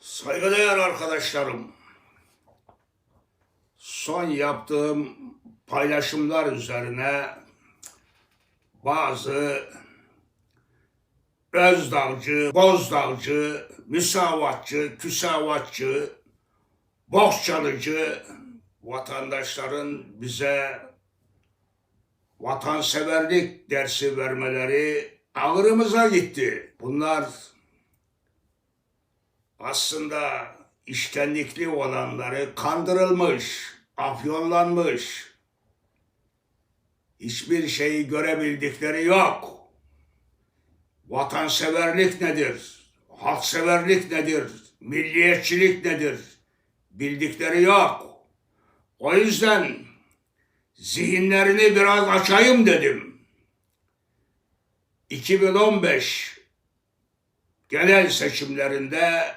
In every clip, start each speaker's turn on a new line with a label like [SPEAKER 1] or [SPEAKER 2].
[SPEAKER 1] Saygıdeğer arkadaşlarım, son yaptığım paylaşımlar üzerine bazı özdağcı, bozdağcı, müsavatçı, küsavatçı, bohçalıcı vatandaşların bize vatanseverlik dersi vermeleri ağrımıza gitti. Bunlar aslında iştenlikli olanları kandırılmış, afyonlanmış. Hiçbir şeyi görebildikleri yok. Vatanseverlik nedir? Halkseverlik nedir? Milliyetçilik nedir? Bildikleri yok. O yüzden zihinlerini biraz açayım dedim. 2015 genel seçimlerinde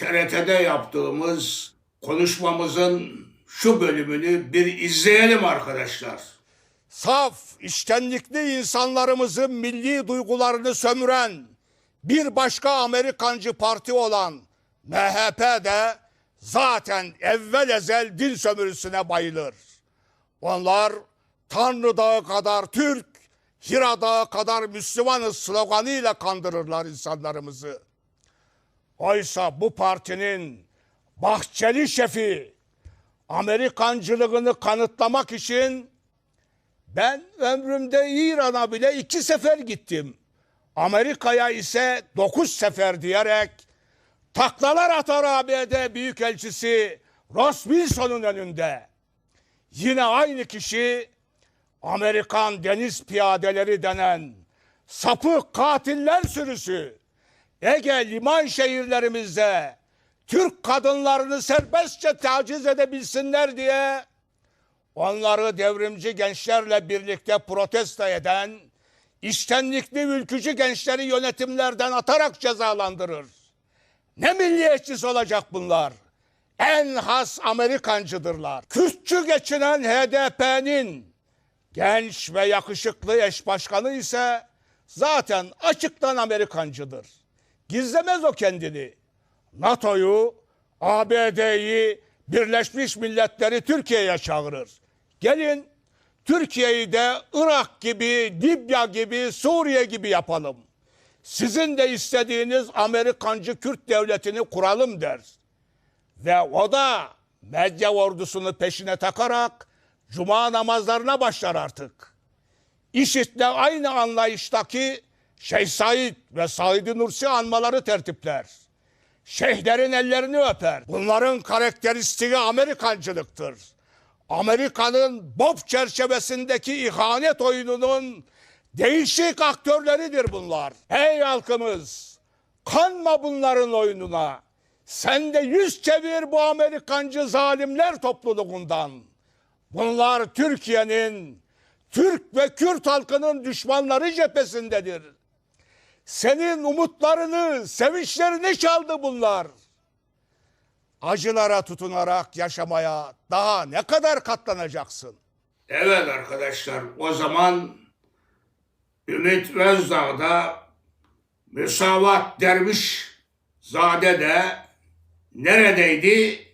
[SPEAKER 1] TRT'de yaptığımız konuşmamızın şu bölümünü bir izleyelim arkadaşlar.
[SPEAKER 2] Saf, iştenlikli insanlarımızın milli duygularını sömüren bir başka Amerikancı parti olan MHP de zaten evvel ezel din sömürüsüne bayılır. Onlar Tanrı Dağı kadar Türk, Hira Dağı kadar Müslümanız sloganıyla kandırırlar insanlarımızı. Oysa bu partinin Bahçeli şefi Amerikancılığını kanıtlamak için ben ömrümde İran'a bile iki sefer gittim. Amerika'ya ise dokuz sefer diyerek taklalar atar ABD Büyükelçisi Ross Wilson'un önünde. Yine aynı kişi Amerikan deniz piyadeleri denen sapık katiller sürüsü Ege liman şehirlerimizde Türk kadınlarını serbestçe taciz edebilsinler diye onları devrimci gençlerle birlikte protesto eden, iştenlikli ülkücü gençleri yönetimlerden atarak cezalandırır. Ne milliyetçisi olacak bunlar? En has Amerikancıdırlar. Kürtçü geçinen HDP'nin genç ve yakışıklı eş başkanı ise zaten açıktan Amerikancıdır. Gizlemez o kendini. NATO'yu, ABD'yi, Birleşmiş Milletleri Türkiye'ye çağırır. Gelin Türkiye'yi de Irak gibi, Libya gibi, Suriye gibi yapalım. Sizin de istediğiniz Amerikancı Kürt devletini kuralım der. Ve o da medya ordusunu peşine takarak cuma namazlarına başlar artık. IŞİD'le aynı anlayıştaki Şeyh Said ve Said Nursi anmaları tertipler. Şeyhlerin ellerini öper. Bunların karakteristiği Amerikancılıktır. Amerika'nın Bob çerçevesindeki ihanet oyununun değişik aktörleridir bunlar. Ey halkımız, kanma bunların oyununa. Sen de yüz çevir bu Amerikancı zalimler topluluğundan. Bunlar Türkiye'nin, Türk ve Kürt halkının düşmanları cephesindedir. Senin umutlarını, sevinçlerini çaldı bunlar. Acılara tutunarak yaşamaya daha ne kadar katlanacaksın?
[SPEAKER 1] Evet arkadaşlar o zaman Ümit Özdağ'da Müsavat Derviş Zade de neredeydi?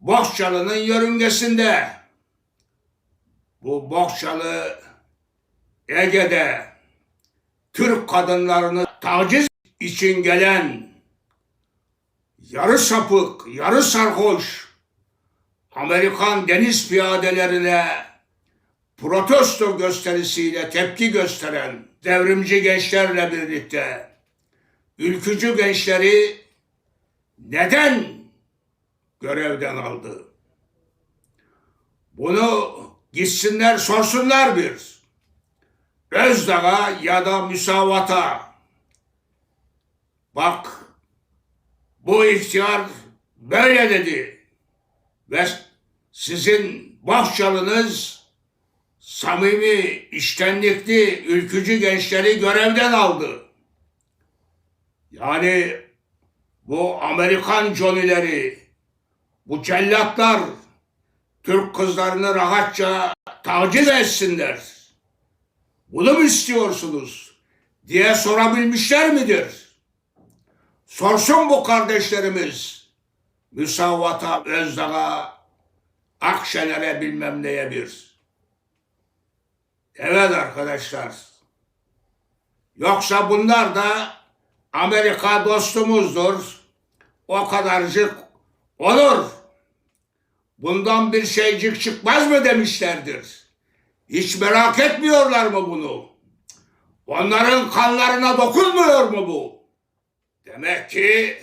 [SPEAKER 1] Bohçalı'nın yörüngesinde. Bu Bohçalı Ege'de Türk kadınlarını taciz için gelen yarı sapık, yarı sarhoş Amerikan deniz piyadelerine protesto gösterisiyle tepki gösteren devrimci gençlerle birlikte ülkücü gençleri neden görevden aldı? Bunu gitsinler sorsunlar bir. Özdağ'a ya da müsavata. Bak bu ihtiyar böyle dedi. Ve sizin Bahçalınız samimi, iştenlikli, ülkücü gençleri görevden aldı. Yani bu Amerikan conileri, bu cellatlar Türk kızlarını rahatça taciz etsinler. Bunu mu istiyorsunuz? diye sorabilmişler midir? Sorsun bu kardeşlerimiz. Müsavvata, Özdağ'a, Akşener'e bilmem neye bir. Evet arkadaşlar. Yoksa bunlar da Amerika dostumuzdur. O kadarcık olur. Bundan bir şeycik çıkmaz mı demişlerdir. Hiç merak etmiyorlar mı bunu? Onların kanlarına dokunmuyor mu bu? Demek ki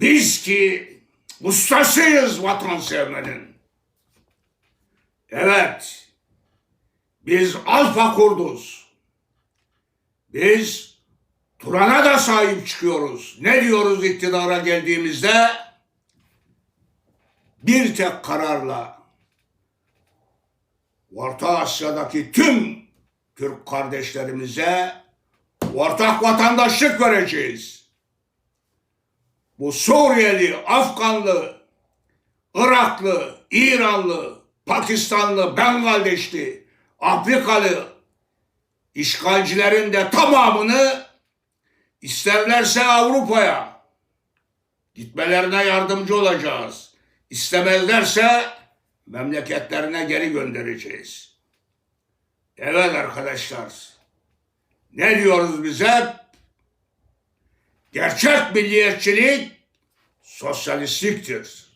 [SPEAKER 1] biz ki ustasıyız vatan sevmenin. Evet, biz alfa kurduz. Biz Turan'a da sahip çıkıyoruz. Ne diyoruz iktidara geldiğimizde? Bir tek kararla Orta Asya'daki tüm Türk kardeşlerimize ortak vatandaşlık vereceğiz. Bu Suriyeli, Afganlı, Iraklı, İranlı, Pakistanlı, Bengaldeşli, Afrikalı işgalcilerin de tamamını isterlerse Avrupa'ya gitmelerine yardımcı olacağız. İstemezlerse memleketlerine geri göndereceğiz. Evet arkadaşlar. Ne diyoruz biz hep? Gerçek milliyetçilik sosyalistliktir.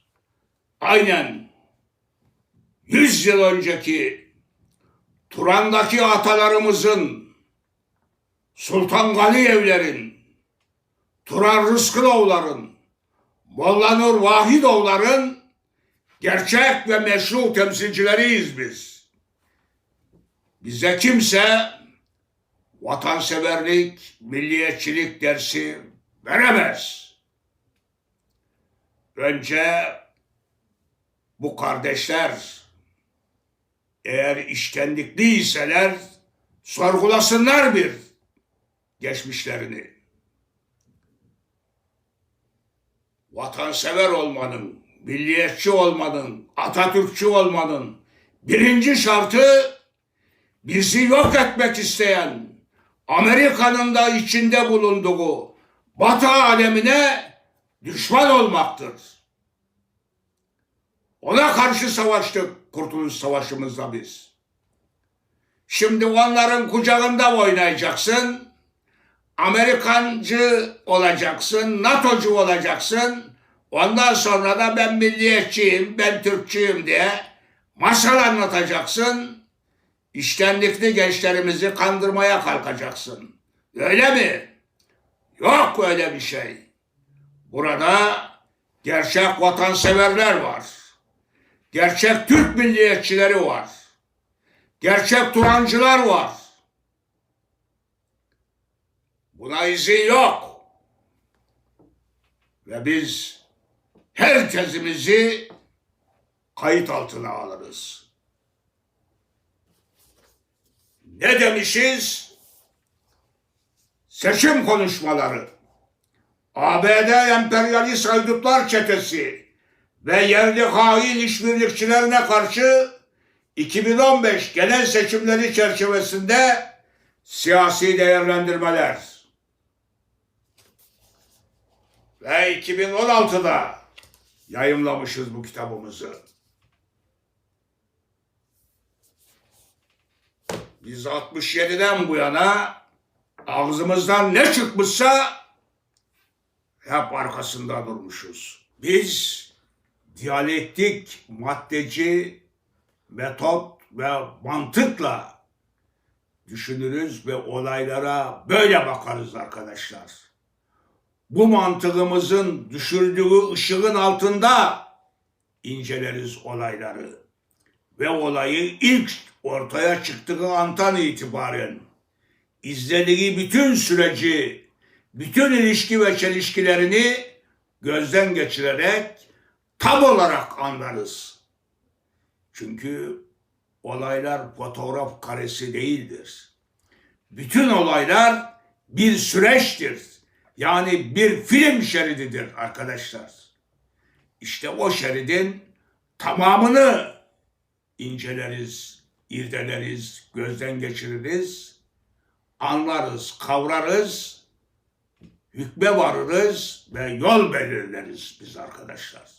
[SPEAKER 1] Aynen 100 yıl önceki Turan'daki atalarımızın Sultan Galiyevlerin, Turan Rızkılovların, Molla Nur Vahidovların gerçek ve meşru temsilcileriyiz biz. Bize kimse vatanseverlik, milliyetçilik dersi veremez. Önce bu kardeşler eğer iştendikliyseler sorgulasınlar bir geçmişlerini. Vatansever olmanın, milliyetçi olmanın, Atatürkçü olmanın birinci şartı bizi yok etmek isteyen Amerika'nın da içinde bulunduğu Batı alemine düşman olmaktır. Ona karşı savaştık Kurtuluş Savaşımızda biz. Şimdi onların kucağında oynayacaksın. Amerikancı olacaksın, NATO'cu olacaksın. Ondan sonra da ben milliyetçiyim, ben Türkçüyüm diye masal anlatacaksın. İştenlikli gençlerimizi kandırmaya kalkacaksın. Öyle mi? Yok öyle bir şey. Burada gerçek vatanseverler var. Gerçek Türk milliyetçileri var. Gerçek Turancılar var. Buna izin yok. Ve biz her tezimizi kayıt altına alırız. Ne demişiz? Seçim konuşmaları. ABD emperyalist haydutlar çetesi ve yerli hain işbirlikçilerine karşı 2015 genel seçimleri çerçevesinde siyasi değerlendirmeler. Ve 2016'da yayımlamışız bu kitabımızı. Biz 67'den bu yana ağzımızdan ne çıkmışsa hep arkasında durmuşuz. Biz diyalektik, maddeci, metot ve mantıkla düşünürüz ve olaylara böyle bakarız arkadaşlar. Bu mantığımızın düşürdüğü ışığın altında inceleriz olayları. Ve olayı ilk ortaya çıktığı andan itibaren izlediği bütün süreci, bütün ilişki ve çelişkilerini gözden geçirerek tam olarak anlarız. Çünkü olaylar fotoğraf karesi değildir. Bütün olaylar bir süreçtir. Yani bir film şerididir arkadaşlar. İşte o şeridin tamamını inceleriz, irdeleriz, gözden geçiririz, anlarız, kavrarız hükme varırız ve yol belirleriz biz arkadaşlar.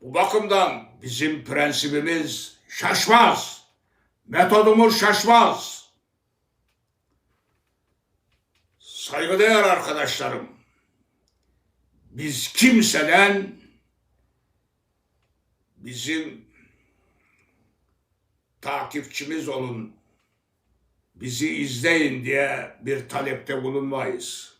[SPEAKER 1] Bu bakımdan bizim prensibimiz şaşmaz. Metodumuz şaşmaz. Saygıdeğer arkadaşlarım, biz kimseden bizim takipçimiz olun, bizi izleyin diye bir talepte bulunmayız.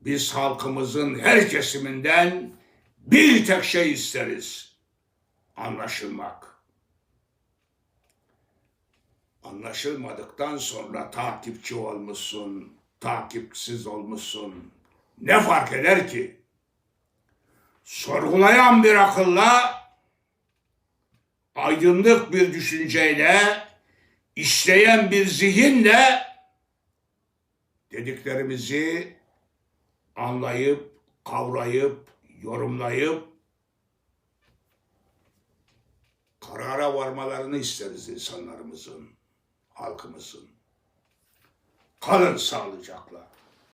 [SPEAKER 1] Biz halkımızın her kesiminden bir tek şey isteriz. Anlaşılmak. Anlaşılmadıktan sonra takipçi olmuşsun, takipsiz olmuşsun. Ne fark eder ki? Sorgulayan bir akılla, aydınlık bir düşünceyle, işleyen bir zihinle dediklerimizi anlayıp, kavrayıp, yorumlayıp karara varmalarını isteriz insanlarımızın, halkımızın. Kalın sağlıcakla.